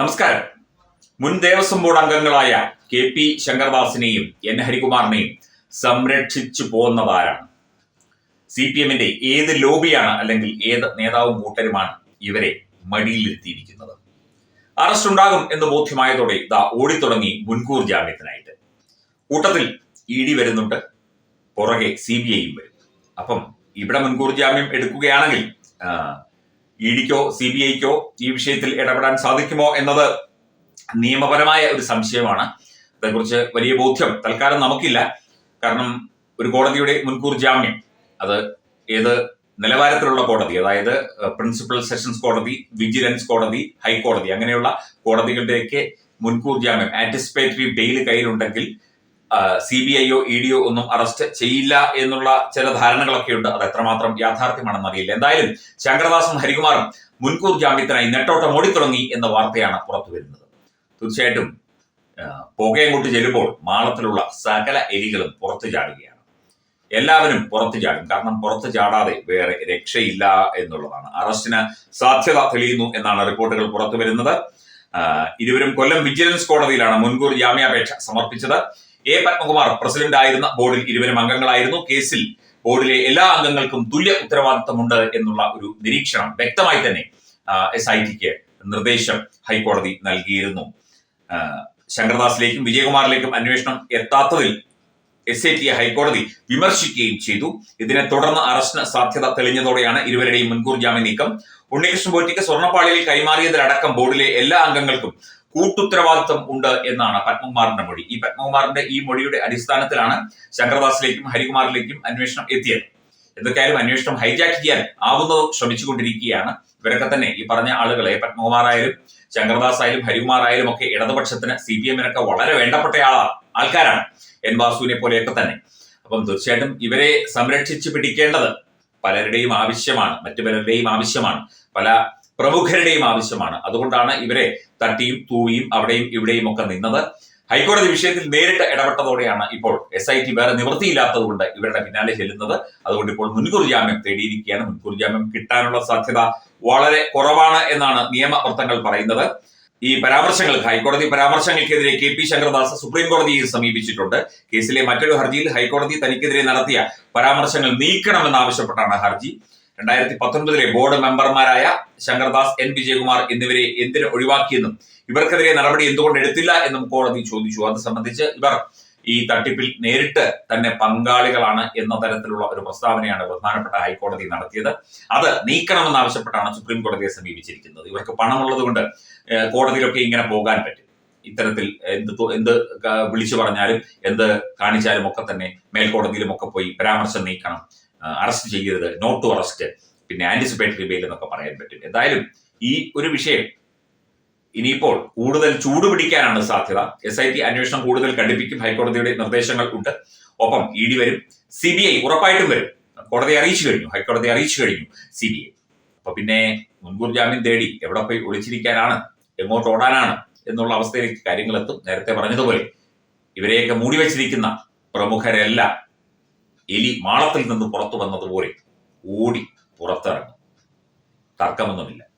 നമസ്കാരം. മുൻ ദേവസ്വം ബോർഡ് അംഗങ്ങളായ കെ പി ശങ്കർദാസിനെയും എൻ ഹരികുമാറിനെയും സംരക്ഷിച്ചു പോകുന്നതാരാണ് സി പി എമ്മിന്റെ ഏത് ലോബിയാണ് അല്ലെങ്കിൽ ഏത് നേതാവും കൂട്ടരുമാണ് ഇവരെ മടിയിലിരുത്തിയിരിക്കുന്നത്. അറസ്റ്റ് ഉണ്ടാകും എന്ന് ബോധ്യമായതോടെ ഇതാ ഓടിത്തുടങ്ങി മുൻകൂർ ജാമ്യത്തിനായിട്ട്. കൂട്ടത്തിൽ ഇ ഡി വരുന്നുണ്ട് പുറകെ സി ബി ഐയും വരും. അപ്പം ഇവിടെ മുൻകൂർ ജാമ്യം എടുക്കുകയാണെങ്കിൽ ഇ ഡിക്കോ സി ബി ഐക്കോ ഈ വിഷയത്തിൽ ഇടപെടാൻ സാധിക്കുമോ എന്നത് നിയമപരമായ ഒരു സംശയമാണ്. അതേക്കുറിച്ച് വലിയ ബോധ്യം തൽക്കാലം നമുക്കില്ല. കാരണം ഒരു കോടതിയുടെ മുൻകൂർ ജാമ്യം അത് ഏത് നിലവാരത്തിലുള്ള കോടതി അതായത് പ്രിൻസിപ്പൽ സെഷൻസ് കോടതി വിജിലൻസ് കോടതി ഹൈക്കോടതി അങ്ങനെയുള്ള കോടതികളുടെയൊക്കെ മുൻകൂർ ജാമ്യം ആന്റിസിപ്പേറ്ററി ബെയിൽ കയ്യിലുണ്ടെങ്കിൽ സി ബി ഐയോ ഇ ഡിയോ ഒന്നും അറസ്റ്റ് ചെയ്യില്ല എന്നുള്ള ചില ധാരണകളൊക്കെ ഉണ്ട്. അത് എത്രമാത്രം യാഥാർത്ഥ്യമാണെന്ന് അറിയില്ല. എന്തായാലും ശങ്കരദാസും ഹരികുമാറും മുൻകൂർ ജാമ്യത്തിനായി നെട്ടോട്ടം ഓടിത്തുടങ്ങി എന്ന വാർത്തയാണ് പുറത്തു വരുന്നത്. തീർച്ചയായിട്ടും പുകയങ്ങോട്ട് ചെല്ലുമ്പോൾ മാളത്തിലുള്ള സകല എലികളും പുറത്തു ചാടുകയാണ്. എല്ലാവരും പുറത്തു ചാടും. കാരണം പുറത്തു ചാടാതെ വേറെ രക്ഷയില്ല എന്നുള്ളതാണ്. അറസ്റ്റിന് സാധ്യത തെളിയുന്നു എന്നാണ് റിപ്പോർട്ടുകൾ പുറത്തു വരുന്നത്. ഇരുവരും കൊല്ലം വിജിലൻസ് കോടതിയിലാണ് മുൻകൂർ ജാമ്യാപേക്ഷ സമർപ്പിച്ചത്. എ പത്മകുമാർ പ്രസിഡന്റ് ആയിരുന്ന ബോർഡിൽ ഇരുവരും അംഗങ്ങളായിരുന്നു. കേസിൽ ബോർഡിലെ എല്ലാ അംഗങ്ങൾക്കും തുല്യ ഉത്തരവാദിത്തമുണ്ട് എന്നുള്ള ഒരു നിരീക്ഷണം വ്യക്തമായി തന്നെ എസ് ഐ ടിക്ക് നിർദ്ദേശം ഹൈക്കോടതി നൽകിയിരുന്നു. ശങ്കർദാസിലേക്കും വിജയകുമാറിലേക്കും അന്വേഷണം എത്താത്തതിൽ എസ് ഐ ടി ഹൈക്കോടതി വിമർശിക്കുകയും ചെയ്തു. ഇതിനെ തുടർന്ന് അറസ്റ്റിന് സാധ്യത തെളിഞ്ഞതോടെയാണ് ഇരുവരുടെയും മുൻകൂർ ജാമ്യ നീക്കം. ഉണ്ണികൃഷ്ണൻ പോറ്റിക്ക് സ്വർണപ്പാളിയിൽ കൈമാറിയതിലടക്കം ബോർഡിലെ എല്ലാ അംഗങ്ങൾക്കും കൂട്ടുത്തരവാദിത്വം ഉണ്ട് എന്നാണ് പത്മകുമാറിന്റെ മൊഴി. ഈ പത്മകുമാറിന്റെ ഈ മൊഴിയുടെ അടിസ്ഥാനത്തിലാണ് ശങ്കർദാസിലേക്കും ഹരികുമാറിലേക്കും അന്വേഷണം എത്തിയത്. എന്തൊക്കെയായാലും അന്വേഷണം ഹൈജാക്ക് ചെയ്യാൻ ആവുന്നതും ശ്രമിച്ചുകൊണ്ടിരിക്കുകയാണ്. ഇവരൊക്കെ തന്നെ ഈ പറഞ്ഞ ആളുകളെ പത്മകുമാറായാലും ശങ്കർദാസ് ആയാലും ഹരികുമാർ ആയാലും ഒക്കെ ഇടതുപക്ഷത്തിന് സി പി എമ്മിനൊക്കെ വളരെ വേണ്ടപ്പെട്ട ആളാണ് ആൾക്കാരാണ് എൻ വാസുവിനെ പോലെയൊക്കെ തന്നെ. അപ്പം തീർച്ചയായിട്ടും ഇവരെ സംരക്ഷിച്ചു പിടിക്കേണ്ടത് പലരുടെയും ആവശ്യമാണ് മറ്റു പലരുടെയും ആവശ്യമാണ് പല പ്രമുഖരുടെയും ആവശ്യമാണ്. അതുകൊണ്ടാണ് ഇവരെ തട്ടിയും തൂവിയും അവിടെയും ഇവിടെയും ഒക്കെ നിന്നത്. ഹൈക്കോടതി വിഷയത്തിൽ നേരിട്ട് ഇടപെട്ടതോടെയാണ് ഇപ്പോൾ എസ് ഐ ടി വേറെ നിവൃത്തിയില്ലാത്തതുകൊണ്ട് ഇവരുടെ പിന്നാലെ ചെല്ലുന്നത്. അതുകൊണ്ട് ഇപ്പോൾ മുൻകൂർ ജാമ്യം തേടിയിരിക്കുകയാണ്. മുൻകൂർ ജാമ്യം കിട്ടാനുള്ള സാധ്യത വളരെ കുറവാണ് എന്നാണ് നിയമവൃത്തങ്ങൾ പറയുന്നത്. ഈ പരാമർശങ്ങൾ ഹൈക്കോടതി പരാമർശങ്ങൾക്കെതിരെ കെ പി ശങ്കർദാസ് സുപ്രീം കോടതിയെ സമീപിച്ചിട്ടുണ്ട്. കേസിലെ മറ്റൊരു ഹർജിയിൽ ഹൈക്കോടതി തനിക്കെതിരെ നടത്തിയ പരാമർശങ്ങൾ നീക്കണമെന്നാവശ്യപ്പെട്ടാണ് ഹർജി. രണ്ടായിരത്തി പത്തൊൻപതിലെ ബോർഡ് മെമ്പർമാരായ ശങ്കർദാസ് എൻ വിജയകുമാർ എന്നിവരെ എന്തിനു ഒഴിവാക്കിയെന്നും ഇവർക്കെതിരെ നടപടി എന്തുകൊണ്ട് എടുത്തില്ല എന്നും കോടതി ചോദിച്ചു. അത് സംബന്ധിച്ച് ഇവർ ഈ തട്ടിപ്പിൽ നേരിട്ട് തന്നെ പങ്കാളികളാണ് എന്ന തരത്തിലുള്ള ഒരു പ്രസ്താവനയാണ് ബഹുമാനപ്പെട്ട ഹൈക്കോടതി നടത്തിയത്. അത് നീക്കണമെന്നാവശ്യപ്പെട്ടാണ് സുപ്രീം കോടതിയെ സമീപിച്ചിരിക്കുന്നത്. ഇവർക്ക് പണമുള്ളത് കൊണ്ട് കോടതിയിലൊക്കെ ഇങ്ങനെ പോകാൻ പറ്റും ഇത്തരത്തിൽ എന്ത് എന്ത് വിളിച്ചു പറഞ്ഞാലും എന്ത് കാണിച്ചാലും ഒക്കെ തന്നെ മേൽക്കോടതിയിലും ഒക്കെ പോയി പരാമർശം നീക്കണം. അറസ്റ്റ് ചെയ്യരുത് നോട്ട് ടു അറസ്റ്റ് പിന്നെ ആന്റിസിപ്പേറ്ററി ബെയിൽ എന്നൊക്കെ പറയാൻ പറ്റും. എന്തായാലും ഈ ഒരു വിഷയം ഇനിയിപ്പോൾ കൂടുതൽ ചൂടുപിടിക്കാനാണ് സാധ്യത. എസ് ഐ ടി അന്വേഷണം കൂടുതൽ കടുപ്പിക്കും ഹൈക്കോടതിയുടെ നിർദ്ദേശങ്ങൾ ഉണ്ട്. ഒപ്പം ഇ ഡി വരും സി ബി ഐ ഉറപ്പായിട്ടും വരും. കോടതി അറിയിച്ചു കഴിഞ്ഞു ഹൈക്കോടതി അറിയിച്ചു കഴിഞ്ഞു സി ബി ഐ അപ്പൊ പിന്നെ മുൻകൂർ ജാമ്യം തേടി എവിടെ പോയി ഒളിച്ചിരിക്കാനാണ് എങ്ങോട്ട് ഓടാനാണ് എന്നുള്ള അവസ്ഥയിലേക്ക് കാര്യങ്ങൾ എത്തും. നേരത്തെ പറഞ്ഞതുപോലെ ഇവരെയൊക്കെ മൂടി വെച്ചിരിക്കുന്ന പ്രമുഖരെല്ലാം എലി മാളത്തിൽ നിന്ന് പുറത്തു വന്നതുപോലെ ഓടി പുറത്തിറങ്ങും. തർക്കമൊന്നുമില്ല.